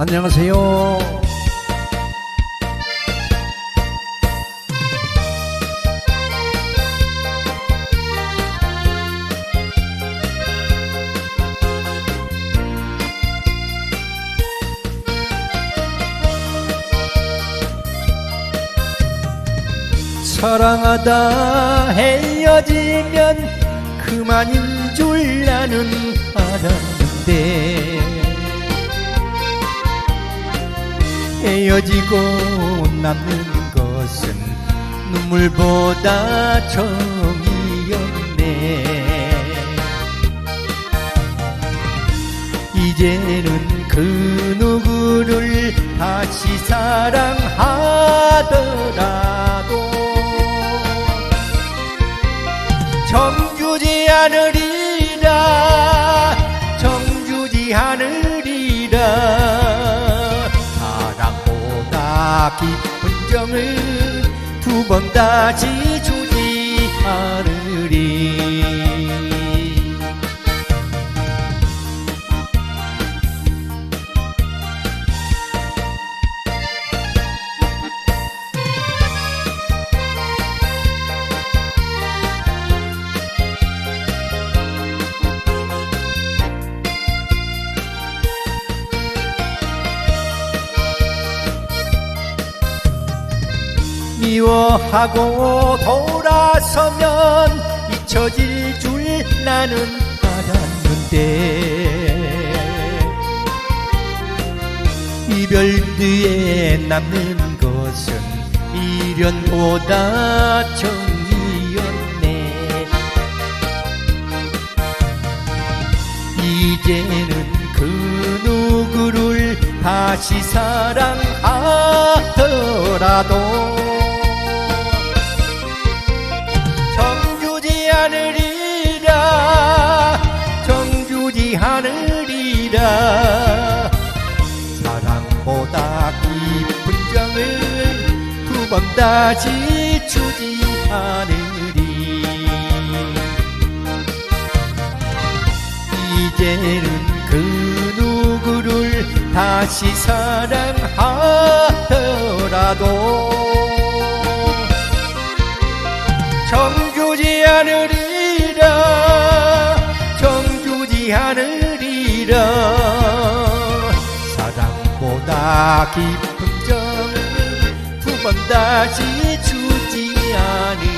안녕하세요. 사랑하다 헤어지면 그만인 줄 나는 알았 헤어지고 남는 것은 눈물보다 정이었네. 이제는 그 누구를 다시 사랑하더라도 정주지 않으리 사랑보다 깊은 정을 두 번 다시 주지 않으리 미워하고 돌아서면 잊혀질 줄 나는 알았는데. 이별 뒤에 남는 것은 미련보다 정이었네. 이제는 그 누구를 다시 사랑하더라도 다시 주지 않으리 이제는 그 누구를 다시 사랑하더라도 정주지 않으리라 정주지 않으리라 사랑보다 깊 다시 주지 않으